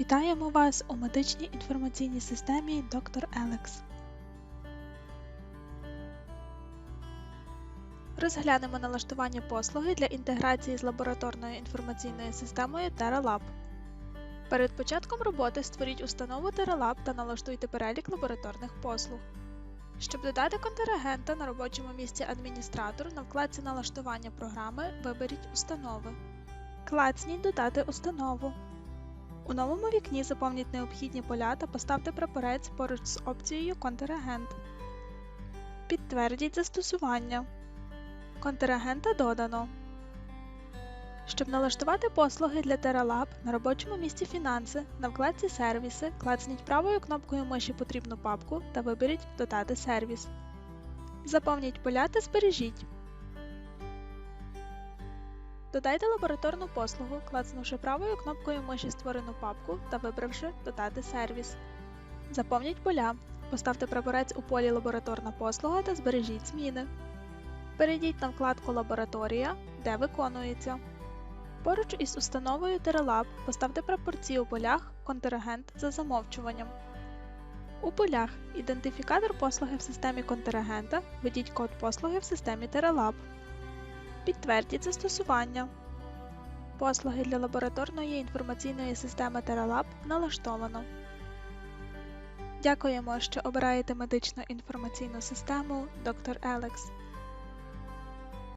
Вітаємо вас у медичній інформаційній системі Dr. Елекс. Розглянемо налаштування послуги для інтеграції з лабораторною інформаційною системою TerraLab. Перед початком роботи створіть установу TerraLab та налаштуйте перелік лабораторних послуг. Щоб додати контрагента на робочому місці адміністратор, на вкладці Налаштування програми виберіть Установи. Клацніть Додати установу. У новому вікні заповніть необхідні поля та поставте прапорець поруч з опцією Контрагент. Підтвердіть застосування. Контрагента додано. Щоб налаштувати послуги для TerraLab на робочому місці Фінанси на вкладці Сервіси клацніть правою кнопкою миші потрібну папку та виберіть Додати сервіс. Заповніть поля та збережіть. Додайте лабораторну послугу, клацнувши правою кнопкою миші створену папку та вибравши Додати сервіс. Заповніть поля. Поставте прапорець у полі Лабораторна послуга та збережіть зміни. Перейдіть на вкладку Лабораторія, де виконується. Поруч із установою TerraLab поставте прапорці у полях Контрагент за замовчуванням. У полях Ідентифікатор послуги в системі контрагента введіть код послуги в системі TerraLab. Підтвердіть застосування. Послуги для лабораторної інформаційної системи Teralab налаштовано. Дякуємо, що обираєте медичну інформаційну систему Dr. Alex.